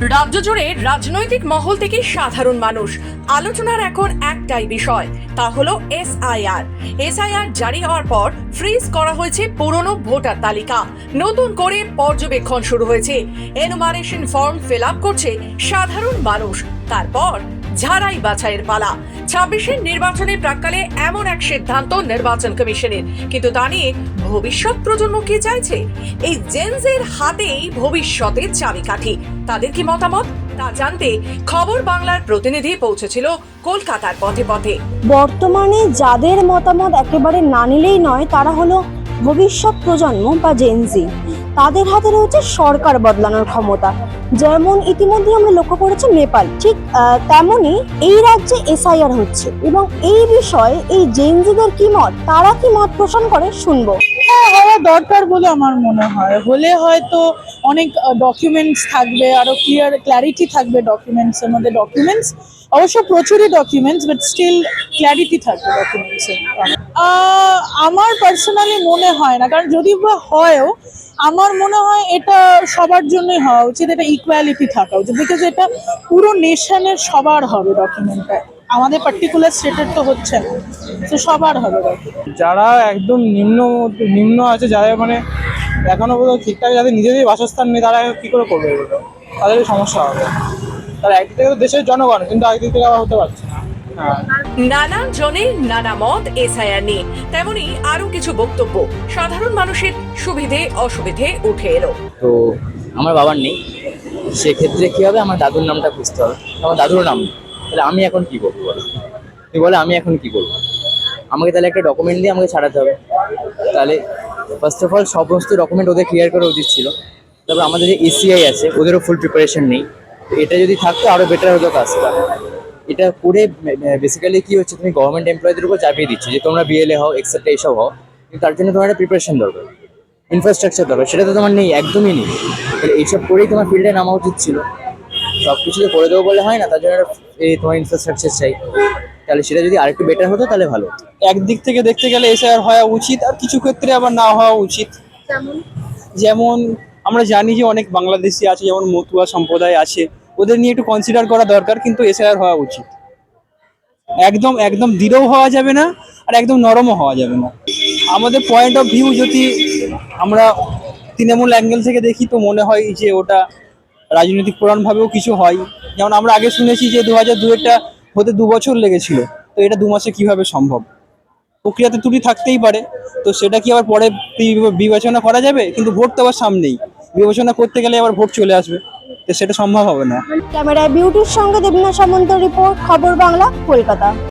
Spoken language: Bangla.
রাজ্য জুড়ে রাজনৈতিক মহল থেকে সাধারণ মানুষ। আলোচনার এখন একটাই বিষয়, তা হলো এসআইআর। এসআইআর জারি হওয়ার পর ফ্রিজ করা হয়েছে পুরনো ভোটার তালিকা। নতুন করে পর্যবেক্ষণ শুরু হয়েছে। এনুমারেশন ফর্ম ফিল আপ করছে সাধারণ মানুষ। তারপর ঝাড়াই বাছাইয়ের পালা। ছাব্বিশের নির্বাচনের প্রাককালে এমন এক সিদ্ধান্ত নির্বাচন কমিশনের। কিন্তু তা নিয়ে ভবিষ্যৎ প্রজন্ম কি চাইছে? এই জেন্সের হাতেই ভবিষ্যতের চাবিকাঠি। তাদের কি মতামত? তা জানতে খবর বাংলার প্রতিনিধি পৌঁছেছিল কলকাতার পথে পথে। বর্তমানে যাদের মতামত একেবারে না নিলেই নয়, তারা হলো ভবিষ্যৎ প্রজন্ম বা জেনজি তাদের হাতে রয়েছে সরকার বদলানোর ক্ষমতা। যেমন ইতিমধ্যে আমরা লক্ষ্য করেছি নেপাল ঠিক আহ, তেমনই এই রাজ্যে এসআইআর হচ্ছে এবং এই বিষয়ে এই জেনজিদের কি মত? তারা কি মত পোষণ করে? শুনব। হ্যাঁ হওয়া দরকার বলে আমার মনে হয়। হলে হয়তো অনেক ডকুমেন্টস থাকবে আরও ক্লিয়ার ক্ল্যারিটি থাকবে ডকুমেন্টস এর মধ্যে ডকুমেন্টস অবশ্য প্রচুরই ডকুমেন্টস বাট স্টিল ক্ল্যারিটি থাকবে ডকুমেন্টস আমার পার্সোনালি মনে হয় না, কারণ যদি বা হয়ও, আমার মনে হয় এটা সবার জন্যই হওয়া উচিত, এটা ইকুয়ালিটি থাকা উচিত বিকজ এটা পুরো নেশনের সবার হবে ডকুমেন্টটা আমাদের পার্টিকুলার স্টেটের তো হচ্ছে না, তো সবার হবে। যারা একদম নিম্ন নিম্ন আছে, যারা মানে এখনও পর্যন্ত ঠিকঠাক, যাদের নিজেদের বাসস্থান নেই, তারা কি করে করবে তাদের সমস্যা হবে। তারা একদিক থেকে তো দেশের জনগণ কিন্তু আরেকদিক থেকে আবার হতে পারছে না। নানা জনের নানা মত এসআইআর নিয়ে তেমনি আরও কিছু বক্তব্য। সাধারণ মানুষের সুবিধে অসুবিধে উঠে এলো। তো আমার বাবার নেই। সেক্ষেত্রে কি হবে? আমার দাদুর নামটা খুঁজতে হবে। আমার দাদুর নাম তাহলে আমি এখন কি করব বলো? তুই বলে আমি এখন কি করব আমাকে তাহলে একটা ডকুমেন্ট দিয়ে আমাকে ছাড়াতে হবে। তাহলে ফার্স্ট অফ অল সমস্ত ডকুমেন্ট ওদের ক্লিয়ার করা উচিত ছিল। তারপর আমাদের যে এসিআই আছে ওদেরও ফুল প্রিপারেশন নেই। এটা যদি থাকতো আরও বেটার হতো কাজটা এটা করে বেসিক্যালি কি হচ্ছে তুমি গভর্নমেন্ট এমপ্লয়ীদের উপর চাপিয়ে দিচ্ছ যে তোমরা বিএলএ হও এক্সেট্রা এইসব হও কিন্তু তার জন্য তোমার একটা প্রিপারেশন দরকার। ইনফ্রাস্ট্রাকচার দরকার সেটা তো তোমার নেই একদমই নেই। তাহলে এইসব করেই তোমার ফিল্ডে নামা উচিত ছিল। সব কিছু তো করে দেবো বলে হয় না তার জন্য এই তোমার ইনফ্রাস্ট্রাকচার চাই। তাহলে সেটা যদি আরেকটু বেটার হতো তাহলে ভালো একদিক থেকে দেখতে গেলে এসআর হওয়া উচিত আর কিছু ক্ষেত্রে আবার না হওয়া উচিত। যেমন আমরা জানি যে অনেক বাংলাদেশি আছে, যেমন মতুয়া সম্প্রদায় আছে, ওদের নিয়ে একটু কনসিডার করা দরকার, কিন্তু এসআর হওয়া উচিত। একদম একদম দৃঢ়ও হওয়া যাবে না, আর একদম নরমও হওয়া যাবে না। আমাদের পয়েন্ট অফ ভিউ যদি আমরা তৃণমূল অ্যাঙ্গেল থেকে দেখি, তো মনে হয় যে ওটা রাজনৈতিক প্রধানভাবেও কিছু হয়। যেমন আমরা আগে শুনেছি যে দু হাজার দুয়েরটা হতে দু বছর লেগেছিল, তো এটা দু মাসে কীভাবে সম্ভব? প্রক্রিয়াতে ত্রুটি থাকতেই পারে, তো সেটা কি আবার পরে বিবেচনা করা যাবে? কিন্তু ভোট তো আবার সামনেই। বিবেচনা করতে গেলে আবার ভোট চলে আসবে, তো সেটা সম্ভব হবে না। ক্যামেরায় বিউটির সঙ্গে দেবনা সামন্ত রিপোর্ট, খবর বাংলা, কলকাতা।